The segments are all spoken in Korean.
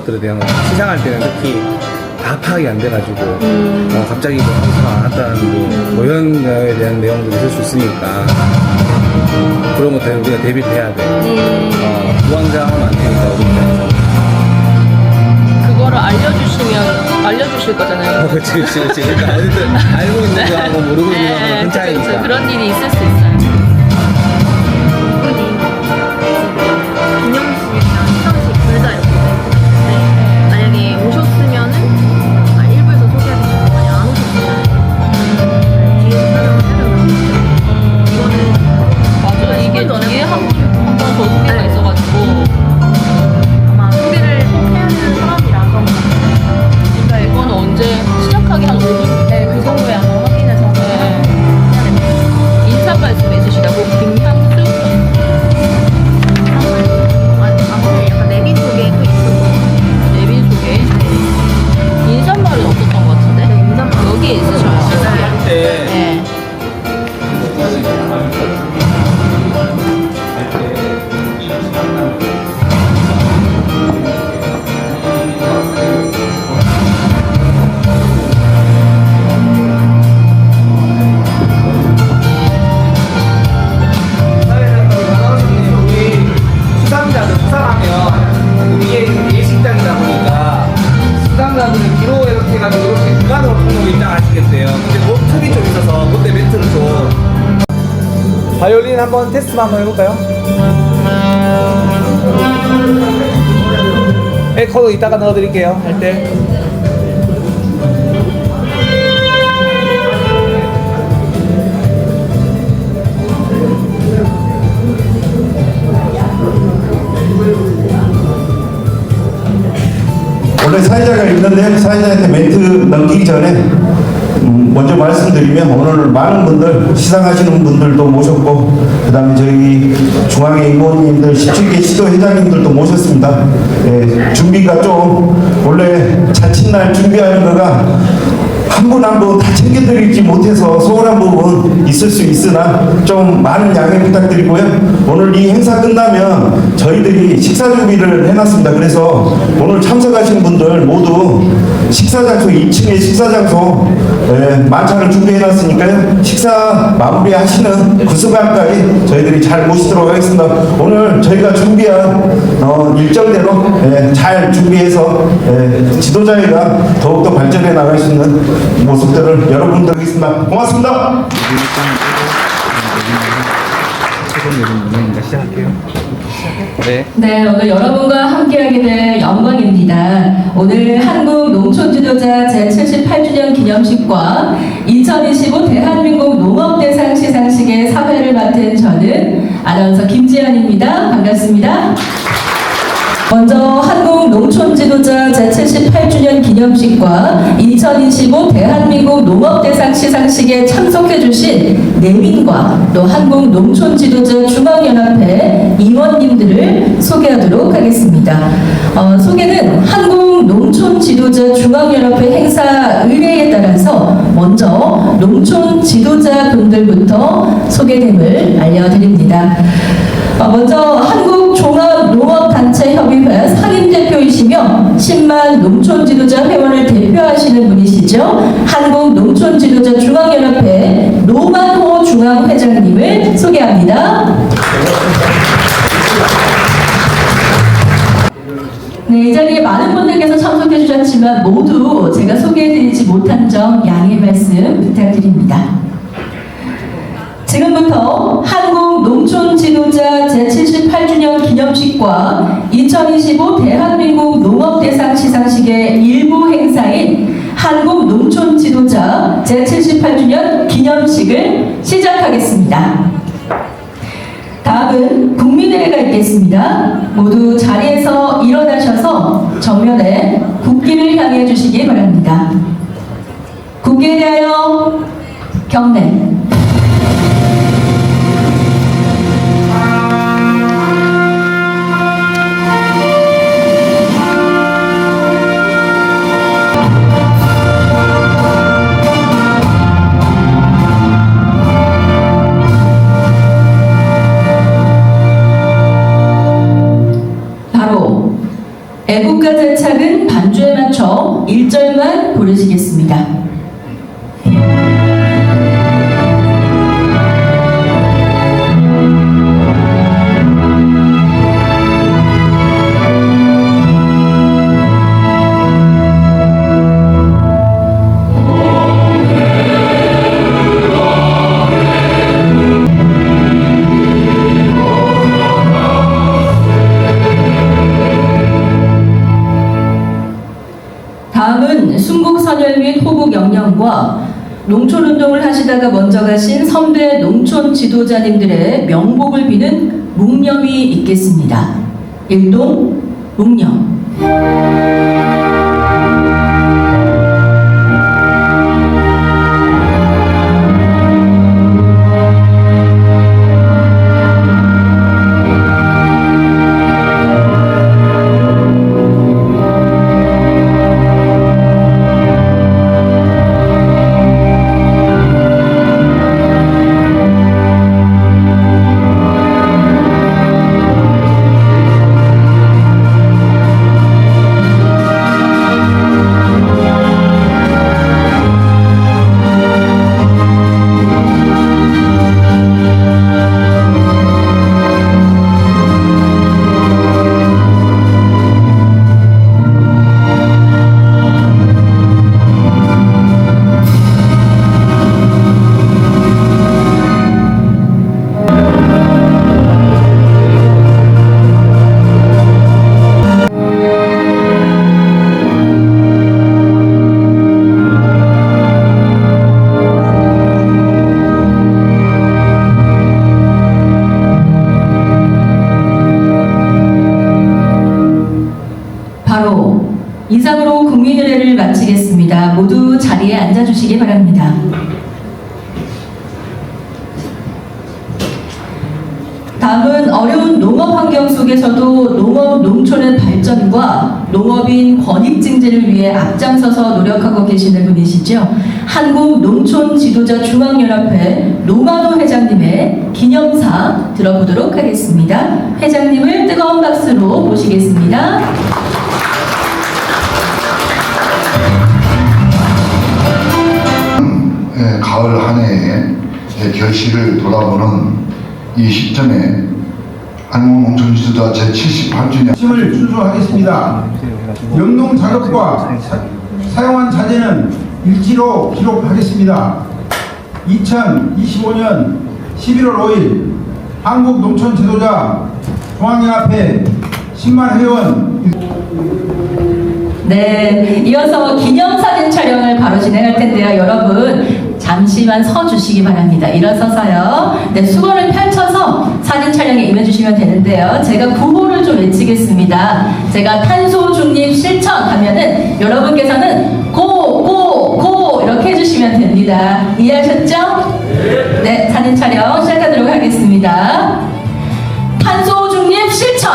것들에 대한 시상할 때는 특히 다 파악이 안 돼가지고 음. 어, 갑자기 뭐 행사가 안 왔다는 뭐, 뭐 이런 거에 대한 내용들이 있을 수 있으니까 그런 것들에 우리가 대비를 해야 돼. 음, 어, 부황장하면 안 되니까 우리 입장에서. 그거를 알려주시면 알려주실 거잖아요. 어, 그치, 그치, 그치. 그러니까 어쨌든 알고 있는 거하고 모르고 있는 거하고 큰 차이니까. 그런 일이 있을 수 있어요. 바이올린 한번 테스트 한번 해볼까요? 에코도 이따가 넣어드릴게요. 할 때. 원래 사회자가 있는데 사회자한테 멘트 넘기기 전에 음, 먼저 말씀드리면 오늘 많은 분들 시상하시는 분들도 모셨고 그 다음에 저희 중앙회 임원님들 17개 시도 회장님들도 모셨습니다. 예, 준비가 좀 원래 자칫날 준비하는 거가 한 분 한 분 다 챙겨드리지 못해서 소홀한 부분 있을 수 있으나 좀 많은 양해 부탁드리고요. 오늘 이 행사 끝나면 저희들이 식사 준비를 해놨습니다. 그래서 오늘 참석하신 분들 모두 식사 장소 2층에 식사 장소 예, 만찬을 준비해놨으니까요. 식사 마무리하시는 그 순간까지 저희들이 잘 모시도록 하겠습니다. 오늘 저희가 준비한 어, 일정대로 예, 잘 준비해서 예, 지도자회가 더욱더 발전해 나갈 수 있는 모습들을 여러분들 하겠습니다. 고맙습니다. 시작할게요. 네. 네, 오늘 여러분과 함께하게 될 영광입니다. 오늘 한국 농촌 지도자 제78주년 기념식과 2025 대한민국 농업대상 시상식의 사회를 맡은 저는 아나운서 김지연입니다. 반갑습니다. 먼저 한국 농촌 지도자 제78주년 기념식과 2025 대한민국 농업대상 시상식에 참석해 주신 내민과 또 한국 농촌 지도자 중앙연합회 임원님들을 소개하도록 하겠습니다. 어, 소개는 한국 농촌 지도자 중앙연합회 행사 의뢰에 따라서 먼저 농촌 지도자 분들부터 소개됨을 알려드립니다. 어, 먼저 한국 종합농업단체 협의회 상임 대표이시며 10만 농촌 지도자 회원을 대표하시는 분이시죠. 한국 농촌 지도자 중앙연합회 노만호 중앙 회장님을 소개합니다. 네, 이 자리에 많은 분들께서 참석해 주셨지만 모두 제가 소개해드리지 못한 점 양해 말씀 부탁드립니다. 지금부터 한국 농촌 지도자 제78주년 기념식과 2025 대한민국 농업대상 시상식의 일부 행사인 한국 농촌 지도자 제78주년 기념식을 시작하겠습니다. 마치겠습니다. 모두 자리에서 일어나셔서 정면에 국기를 향해 주시기 바랍니다. 국기에 대하여 경례. ಈಚ 농촌운동을 하시다가 먼저 가신 선배 농촌 지도자님들의 명복을 비는 묵념이 있겠습니다. 일동 묵념. 주시기 바랍니다. 다음은 어려운 농업 환경 속에서도 농업 농촌의 발전과 농업인 권익 증진을 위해 앞장서서 노력하고 계시는 분이시죠. 한국 농촌 지도자 중앙연합회 노만호 회장님의 기념사 들어보도록 하겠습니다. 회장님을 뜨거운 박수로 모시겠습니다. 가을 한 해의 예, 결실을 돌아보는 이 시점에 한국농촌지도자 제78주년 심을 준수하겠습니다. 영농 작업과 사- 사용한 자재는 일지로 기록하겠습니다. 2025년 11월 5일 한국농촌 지도자 중앙연합회 10만 회원 네, 이어서 기념사진 촬영을 바로 진행할 텐데요. 여러분, 잠시만 서 주시기 바랍니다. 일어서서요. 네, 수건을 펼쳐서 사진 촬영에 임해주시면 되는데요. 제가 구호를 좀 외치겠습니다. 제가 탄소 중립 실천 하면은 여러분께서는 고, 고, 고 이렇게 해주시면 됩니다. 이해하셨죠? 네, 사진 촬영 시작하도록 하겠습니다. 탄소 중립 실천!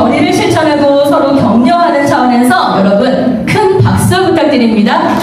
결의를 실천하고 서로 격려하는 차원에서 여러분 큰 박수 부탁드립니다.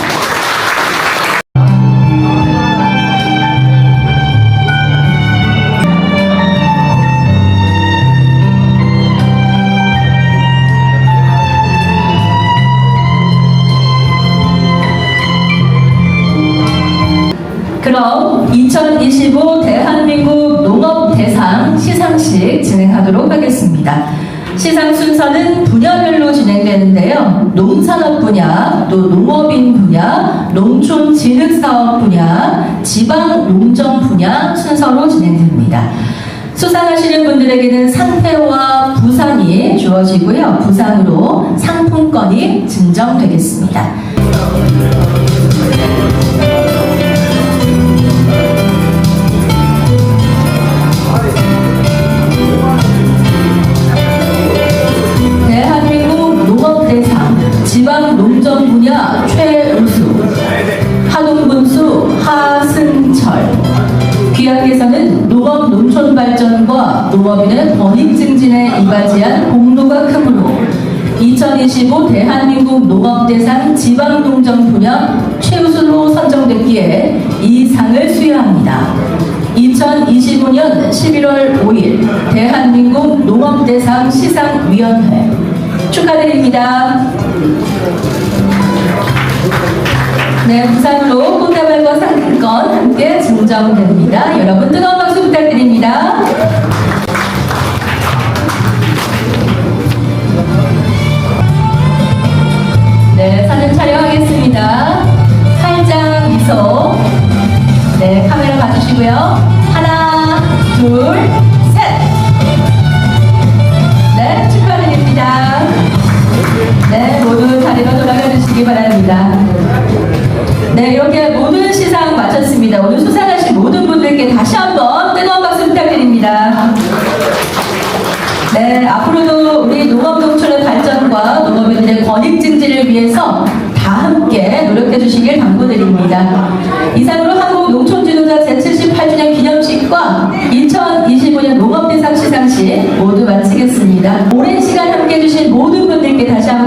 그럼 2025 대한민국 농업대상 시상식 진행하도록 하겠습니다. 시상 순서는 분야별로 진행되는데요. 농산업 분야, 또 농업인 분야, 농촌진흥사업 분야, 지방농정 분야 순서로 진행됩니다. 수상하시는 분들에게는 상패와 부상이 주어 이루어지고요. 부상으로 상품권이 증정되겠습니다. 지방 농정 분야 최우수. 하동군수 하승철. 귀하께서는 농업 농촌 발전과 농업인의 권익 증진에 이바지한 공로가 크므로 2025 대한민국 농업대상 지방농정 분야 최우수로 선정됐기에 이 상을 수여합니다. 2025년 11월 5일 대한민국 농업대상 시상위원회 축하드립니다. 네, 부상으로 꽃다발과 상품권 함께 증정됩니다. 여러분 뜨거운 박수 부탁드립니다. 네, 사진 촬영하겠습니다. 살짝 미소. 네, 카메라 봐주시고요. 하나, 둘, 함께 노력해 주시길 당부드립니다. 이상으로 한국 농촌지도자 제78주년 기념식과 2025년 농업대상 시상식 모두 마치겠습니다. 오랜 시간 함께 해주신 모든 분들께 다시 한번